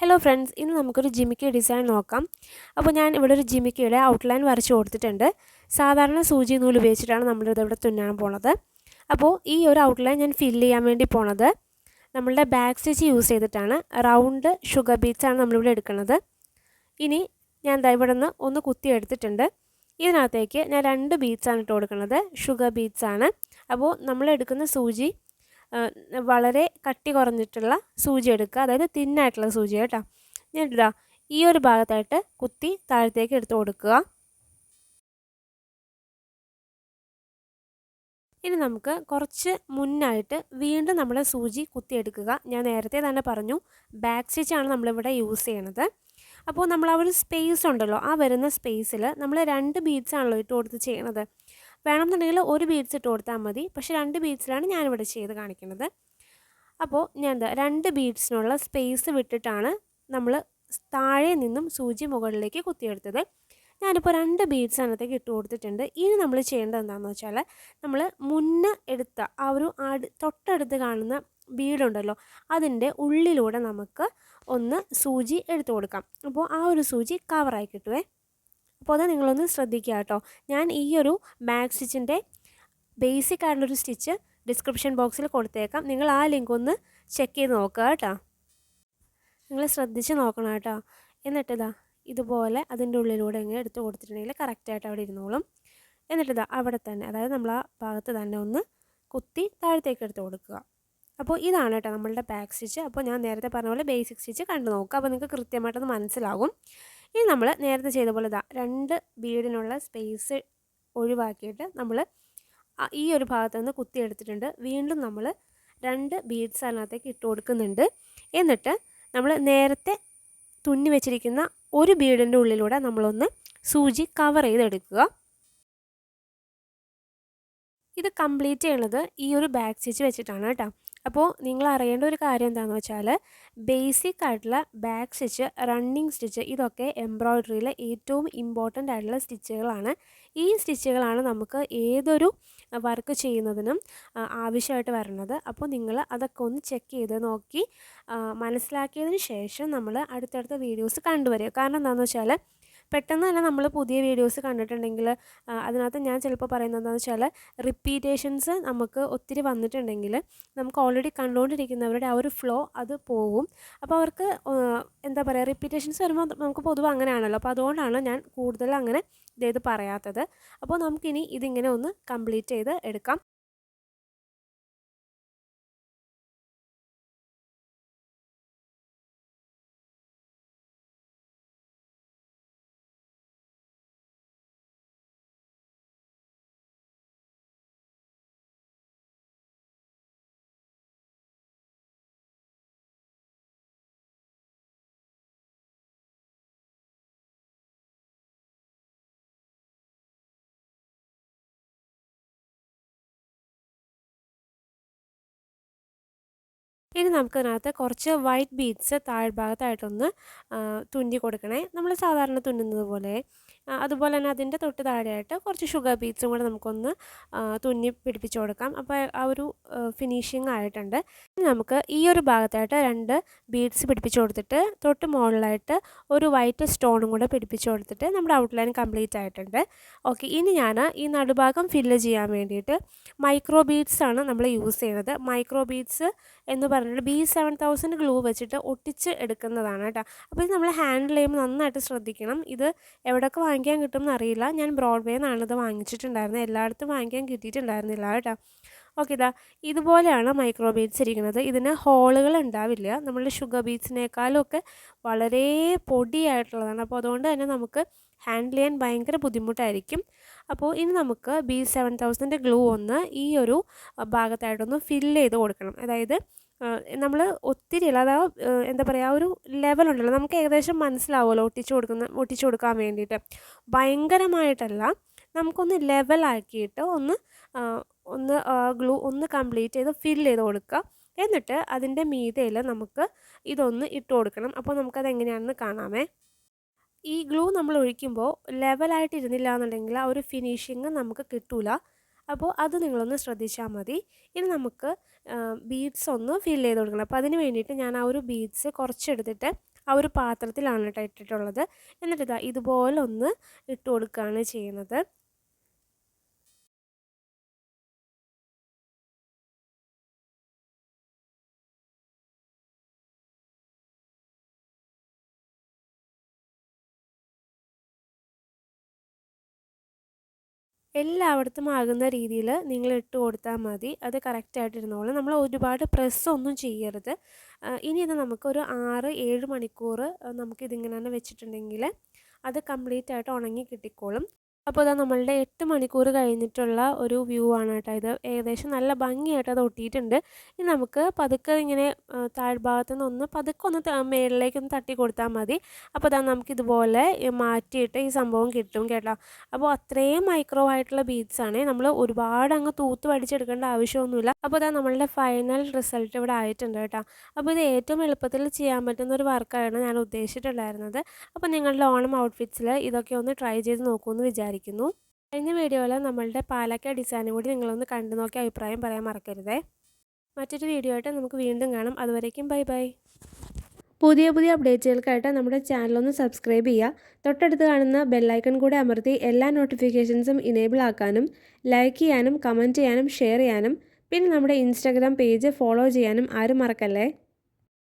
Hello friends ഇന്ന് നമുക്കൊരു ജിമിക്ക design നോക്കാം. അപ്പോൾ ഞാൻ ഇവിടെ ഒരു ജിമിക്കയുടെ ഔട്ട്ലൈൻ വരച്ച് കൊടുത്തിട്ടുണ്ട്. സാധാരണ സൂചി നൂൽ ഉപയോഗിച്ചിട്ടാണ് നമ്മളിത് ഇവിടെ തുന്നാൻ പോണത്. അപ്പോൾ ഈ ഒരു ഔട്ട്ലൈൻ ഞാൻ ഫില്ല് ചെയ്യാൻ വേണ്ടി പോണത് നമ്മളുടെ ബാക്ക് സ്റ്റിച്ച് യൂസ് ചെയ്തിട്ടാണ്. റൗണ്ട് ഷുഗർ ബീറ്റ്സ് ആണ് നമ്മളിവിടെ എടുക്കുന്നത് ഇനി ഞാൻ ദാ ഇവിടെ നിന്ന് ഒന്ന് കുത്തി എടുത്തിട്ടുണ്ട്. ഇതിനകത്തേക്ക് ഞാൻ രണ്ട് ബീറ്റ്സാണ് ഇട്ട് കൊടുക്കുന്നത് ഷുഗർ ബീറ്റ്സാണ് അപ്പോൾ നമ്മൾ എടുക്കുന്ന സൂചി വളരെ കട്ടി കുറഞ്ഞിട്ടുള്ള സൂചി എടുക്കുക. അതായത് തിന്നായിട്ടുള്ള സൂചി കേട്ടോ. ഇതാ ഈ ഒരു ഭാഗത്തായിട്ട് കുത്തി താഴത്തേക്ക് എടുത്ത് കൊടുക്കുക. ഇനി നമുക്ക് കുറച്ച് മുന്നായിട്ട് വീണ്ടും നമ്മൾ സൂചി കുത്തിയെടുക്കുക. ഞാൻ നേരത്തെ തന്നെ പറഞ്ഞു ബാക്ക് സ്റ്റിച്ചാണ് നമ്മളിവിടെ യൂസ് ചെയ്യണത്. അപ്പോൾ നമ്മൾ ആ ഒരു സ്പേസ് ഉണ്ടല്ലോ ആ വരുന്ന സ്പേസിൽ നമ്മൾ രണ്ട് ബീഡ്സ് ആണല്ലോ ഇട്ട് കൊടുത്ത് ചെയ്യണത്. വേണമെന്നുണ്ടെങ്കിൽ ഒരു ബീഡ്സ് ഇട്ട് കൊടുത്താൽ മതി. പക്ഷേ രണ്ട് ബീഡ്സിലാണ് ഞാനിവിടെ ചെയ്ത് കാണിക്കുന്നത്. അപ്പോൾ ഞാൻ എന്താ രണ്ട് ബീഡ്സിനുള്ള സ്പേസ് വിട്ടിട്ടാണ് നമ്മൾ താഴെ നിന്നും സൂചി മുകളിലേക്ക് കുത്തിയെടുത്തത്. ഞാനിപ്പോൾ രണ്ട് ബീഡ്സ് അതിനകത്തേക്ക് ഇട്ട് കൊടുത്തിട്ടുണ്ട്. ഇനി നമ്മൾ ചെയ്യേണ്ടത് എന്താണെന്ന് വെച്ചാൽ നമ്മൾ മുന്നേ എടുത്ത ആ ഒരു അടു തൊട്ടടുത്ത് കാണുന്ന ബീഡുണ്ടല്ലോ അതിന്റെ ഉള്ളിലൂടെ നമുക്ക് ഒന്ന് സൂചി എടുത്തു കൊടുക്കാം. അപ്പോൾ ആ ഒരു സൂചി കവറായി കിട്ടുവേ. അപ്പോൾ അത് നിങ്ങളൊന്ന് ശ്രദ്ധിക്കുക കേട്ടോ. ഞാൻ ഈ ഒരു ബാക്ക് സ്റ്റിച്ചിന്റെ ബേസിക് ആയിട്ടുള്ളൊരു സ്റ്റിച്ച് ഡിസ്ക്രിപ്ഷൻ ബോക്സിൽ കൊടുത്തേക്കാം. നിങ്ങൾ ആ ലിങ്ക് ഒന്ന് ചെക്ക് ചെയ്ത് നോക്കുക കേട്ടോ. നിങ്ങൾ ശ്രദ്ധിച്ച് നോക്കണം കേട്ടോ. എന്നിട്ടിതാ ഇതുപോലെ അതിന്റെ ഉള്ളിലൂടെ ഇങ്ങനെ എടുത്ത് കൊടുത്തിട്ടുണ്ടെങ്കിൽ കറക്റ്റായിട്ട് അവിടെ ഇരുന്നോളും. എന്നിട്ടിതാ അവിടെ തന്നെ അതായത് നമ്മൾ ആ ഭാഗത്ത് തന്നെ ഒന്ന് കുത്തി താഴത്തേക്ക് എടുത്ത് കൊടുക്കുക. അപ്പോൾ ഇതാണ് കേട്ടോ നമ്മളുടെ ബാക്ക് സ്റ്റിച്ച് അപ്പോൾ ഞാൻ നേരത്തെ പറഞ്ഞ പോലെ ബേസിക് സ്റ്റിച്ച് കണ്ടു നോക്കുക. അപ്പോൾ നിങ്ങൾക്ക് കൃത്യമായിട്ടൊന്ന് മനസ്സിലാകും. ഇനി നമ്മൾ നേരത്തെ ചെയ്ത പോലെ ഇതാ രണ്ട് ബീഡിനുള്ള സ്പേസ് ഒഴിവാക്കിയിട്ട് നമ്മൾ ഈ ഒരു ഭാഗത്ത് നിന്ന് കുത്തി എടുത്തിട്ടുണ്ട്. വീണ്ടും നമ്മൾ രണ്ട് ബീഡ്സ് അതിനകത്തേക്ക് ഇട്ട് കൊടുക്കുന്നുണ്ട്. എന്നിട്ട് നമ്മൾ നേരത്തെ തുന്നി വെച്ചിരിക്കുന്ന ഒരു ബീഡിന്റെ ഉള്ളിലൂടെ നമ്മളൊന്ന് സൂചി കവർ ചെയ്തെടുക്കുക. ഇത് കംപ്ലീറ്റ് ചെയ്യണത് ഈ ഒരു ബാക്ക് സ്റ്റിച്ച് വെച്ചിട്ടാണ് കേട്ടോ. അപ്പോൾ നിങ്ങൾ അറിയേണ്ട ഒരു കാര്യം എന്താണെന്ന് വെച്ചാൽ ബേസിക് ആയിട്ടുള്ള ബാക്ക് സ്റ്റിച്ച് റണ്ണിങ് സ്റ്റിച്ച് ഇതൊക്കെ എംബ്രോയ്ഡറിയിലെ ഏറ്റവും ഇമ്പോർട്ടന്റ് ആയിട്ടുള്ള സ്റ്റിച്ചുകളാണ് ഈ സ്റ്റിച്ചുകളാണ് നമുക്ക് ഏതൊരു വർക്ക് ചെയ്യുന്നതിനും ആവശ്യമായിട്ട് വരുന്നത് അപ്പോൾ നിങ്ങൾ അതൊക്കെ ഒന്ന് ചെക്ക് ചെയ്ത് നോക്കി മനസ്സിലാക്കിയതിന് ശേഷം നമ്മൾ അടുത്തടുത്ത വീഡിയോസ് കണ്ടുവരിക. കാരണം എന്താണെന്ന് വെച്ചാൽ പെട്ടെന്ന് തന്നെ നമ്മൾ പുതിയ വീഡിയോസ് കണ്ടിട്ടുണ്ടെങ്കിൽ അതിനകത്ത് ഞാൻ ചിലപ്പോൾ പറയുന്നത് എന്താണെന്ന് വെച്ചാൽ റിപ്പീറ്റേഷൻസ് നമുക്ക് ഒത്തിരി വന്നിട്ടുണ്ടെങ്കിൽ നമുക്ക് ഓൾറെഡി കണ്ടുകൊണ്ടിരിക്കുന്നവരുടെ ആ ഒരു ഫ്ലോ അത് പോവും അപ്പോൾ അവർക്ക് എന്താ പറയുക റിപ്പീറ്റേഷൻസ് വരുമ്പോൾ നമുക്ക് പൊതുവെ അങ്ങനെയാണല്ലോ. അപ്പോൾ അതുകൊണ്ടാണ് ഞാൻ കൂടുതൽ അങ്ങനെ ഇതേത് പറയാത്തത്. അപ്പോൾ നമുക്കിനി ഇതിങ്ങനെ ഒന്ന് കംപ്ലീറ്റ് ചെയ്ത് എടുക്കാം. ഇനി നമുക്കതിനകത്ത് കുറച്ച് വൈറ്റ് ബീഡ്സ് താഴ്ഭാഗത്തായിട്ടൊന്ന് തുന്നി കൊടുക്കണേ. നമ്മൾ സാധാരണ തുന്നുന്നത് പോലെ അതുപോലെ തന്നെ അതിന്റെ തൊട്ട് താഴെയായിട്ട് കുറച്ച് ഷുഗർ ബീറ്റ്സും കൂടെ നമുക്കൊന്ന് തുന്നി പിടിപ്പിച്ച് കൊടുക്കാം. അപ്പോൾ ആ ഒരു ഫിനിഷിങ് ആയിട്ടുണ്ട്. നമുക്ക് ഈ ഒരു ഭാഗത്തായിട്ട് രണ്ട് ബീഡ്സ് പിടിപ്പിച്ച് കൊടുത്തിട്ട് തൊട്ട് മുകളിലായിട്ട് ഒരു വൈറ്റ് സ്റ്റോണും കൂടെ പിടിപ്പിച്ച് കൊടുത്തിട്ട് നമ്മുടെ ഔട്ട്ലൈൻ കംപ്ലീറ്റ് ആയിട്ടുണ്ട്. ഓക്കെ ഇനി ഞാൻ ഈ നടുഭാഗം ഫില്ല് ചെയ്യാൻ വേണ്ടിയിട്ട് മൈക്രോ ബീഡ്സ് ആണ് നമ്മൾ യൂസ് ചെയ്യുന്നത്. മൈക്രോ ബീഡ്സ് എന്ന് പറഞ്ഞിട്ട് ബി സെവൻ തൗസൻഡ് ഗ്ലൂ വെച്ചിട്ട് ഒട്ടിച്ച് എടുക്കുന്നതാണ് കേട്ടോ. അപ്പോൾ ഇത് നമ്മൾ ഹാൻഡിൽ ചെയ്യുമ്പോൾ നന്നായിട്ട് ശ്രദ്ധിക്കണം. ഇത് എവിടെയൊക്കെ വാങ്ങിക്കാൻ കിട്ടുമെന്ന് അറിയില്ല. ഞാൻ ബ്രോഡ്വേ നിന്നാണ് ഇത് വാങ്ങിച്ചിട്ടുണ്ടായിരുന്നത്. എല്ലായിടത്തും വാങ്ങിക്കാൻ കിട്ടിയിട്ടുണ്ടായിരുന്നില്ല കേട്ടോ. ഓക്കെ ഇതാ ഇതുപോലെയാണ് മൈക്രോ ബീഡ്സ് ഇരിക്കുന്നത്. ഇതിന് ഹോളുകൾ ഉണ്ടാവില്ല. നമ്മളുടെ ഷുഗർ ബീഡ്സിനേക്കാളും ഒക്കെ വളരെ പൊടിയായിട്ടുള്ളതാണ്. അപ്പോൾ അതുകൊണ്ട് തന്നെ നമുക്ക് ഹാൻഡിൽ ചെയ്യാൻ ഭയങ്കര ബുദ്ധിമുട്ടായിരിക്കും. അപ്പോൾ ഇനി നമുക്ക് ബി സെവൻ തൗസൻഡ് ഗ്ലൂ ഒന്ന് ഈ ഒരു ഭാഗത്തായിട്ടൊന്ന് ഫില്ല് ചെയ്ത് കൊടുക്കണം. അതായത് നമ്മൾ ഒത്തിരി അല്ല അതായത് എന്താ പറയുക ഒരു ലെവലുണ്ടല്ലോ നമുക്ക് ഏകദേശം മനസ്സിലാവുമല്ലോ ഒട്ടിച്ചു കൊടുക്കുന്ന ഒട്ടിച്ചു കൊടുക്കാൻ വേണ്ടിയിട്ട്. ഭയങ്കരമായിട്ടല്ല നമുക്കൊന്ന് ലെവലാക്കിയിട്ട് ഒന്ന് ഒന്ന് ഗ്ലൂ ഒന്ന് കംപ്ലീറ്റ് ചെയ്ത് ഫില്ല് ചെയ്ത് കൊടുക്കുക. എന്നിട്ട് അതിന്റെ മീതയിൽ നമുക്ക് ഇതൊന്ന് ഇട്ട് കൊടുക്കണം. അപ്പോൾ നമുക്കത് എങ്ങനെയാണെന്ന് കാണാമേ. ഈ ഗ്ലൂ നമ്മൾ ഒഴിക്കുമ്പോൾ ലെവലായിട്ട് ഇരുന്നില്ല എന്നുണ്ടെങ്കിൽ ആ ഒരു ഫിനിഷിങ് നമുക്ക് കിട്ടൂല. അപ്പോൾ അത് നിങ്ങളൊന്ന് ശ്രദ്ധിച്ചാൽ മതി. ഇനി നമുക്ക് ബീഡ്സ് ഒന്ന് ഫിൽ ചെയ്ത് കൊടുക്കണം. അപ്പോൾ അതിന് വേണ്ടിയിട്ട് ഞാൻ ആ ഒരു ബീഡ്സ് കുറച്ചെടുത്തിട്ട് ആ ഒരു പാത്രത്തിലാണ് കേട്ടോ ഇട്ടിട്ടുള്ളത്. എന്നിട്ട് ഇതാ ഇതുപോലെ ഒന്ന് ഇട്ട് കൊടുക്കുകയാണ് ചെയ്യുന്നത്. എല്ലായിടത്തും ആകുന്ന രീതിയിൽ നിങ്ങൾ ഇട്ട് കൊടുത്താൽ മതി. അത് കറക്റ്റായിട്ട് ഇരുന്നോളും. നമ്മൾ ഒരുപാട് പ്രസ്സൊന്നും ചെയ്യരുത്. ഇനി ഇത് നമുക്കൊരു ആറ് ഏഴ് മണിക്കൂർ നമുക്കിതിങ്ങനെ തന്നെ വെച്ചിട്ടുണ്ടെങ്കിൽ അത് കംപ്ലീറ്റ് ആയിട്ട് ഉണങ്ങി കിട്ടിക്കോളും. അപ്പോൾ ഇതാ നമ്മളുടെ എട്ട് മണിക്കൂർ കഴിഞ്ഞിട്ടുള്ള ഒരു വ്യൂ ആണ് കേട്ടോ ഇത്. ഏകദേശം നല്ല ഭംഗിയായിട്ട് അത് ഒട്ടിയിട്ടുണ്ട്. ഇനി നമുക്ക് പതുക്കെ ഇങ്ങനെ താഴ്ഭാഗത്തു നിന്ന് ഒന്ന് പതുക്കെ ഒന്ന് മേളിലേക്ക് ഒന്ന് തട്ടി കൊടുത്താൽ മതി. അപ്പോൾ ഇതാ നമുക്കിതുപോലെ മാറ്റിയിട്ട് ഈ സംഭവം കിട്ടും കേട്ടോ. അപ്പോൾ അത്രയും മൈക്രോ ആയിട്ടുള്ള ആണ്. നമ്മൾ ഒരുപാട് അങ്ങ് തൂത്ത് പഠിച്ചെടുക്കേണ്ട ആവശ്യമൊന്നുമില്ല. അപ്പോൾ ഇതാ നമ്മളുടെ ഫൈനൽ റിസൾട്ട് ഇവിടെ ആയിട്ടുണ്ട് കേട്ടോ. അപ്പോൾ ഇത് ഏറ്റവും എളുപ്പത്തിൽ ചെയ്യാൻ പറ്റുന്ന ഒരു വർക്കാണ് ഞാൻ ഉദ്ദേശിച്ചിട്ടുണ്ടായിരുന്നത്. അപ്പോൾ നിങ്ങളുടെ ഓണം ഔട്ട്ഫിറ്റ്സിൽ ഇതൊക്കെ ഒന്ന് ട്രൈ ചെയ്ത് നോക്കുമെന്ന് വിചാരിക്കുന്നു കഴിഞ്ഞ വീഡിയോയിൽ നമ്മളുടെ പാലക്ക ഡിസൈനും കൂടി നിങ്ങളൊന്ന് കണ്ടു നോക്കി അഭിപ്രായം പറയാൻ മറക്കരുതേ. മറ്റൊരു വീഡിയോ ആയിട്ട് നമുക്ക് വീണ്ടും കാണാം. അതുവരേക്കും ബൈ ബൈ. പുതിയ പുതിയ അപ്ഡേറ്റുകൾക്കായിട്ട് നമ്മുടെ ചാനലൊന്ന് സബ്സ്ക്രൈബ് ചെയ്യുക. തൊട്ടടുത്ത് കാണുന്ന ബെല്ലൈക്കൺ കൂടെ അമർത്തി എല്ലാ നോട്ടിഫിക്കേഷൻസും ഇനേബിൾ ആക്കാനും ലൈക്ക് ചെയ്യാനും കമന്റ് ചെയ്യാനും ഷെയർ ചെയ്യാനും പിന്നെ നമ്മുടെ ഇൻസ്റ്റാഗ്രാം പേജ് ഫോളോ ചെയ്യാനും ആരും മറക്കല്ലേ?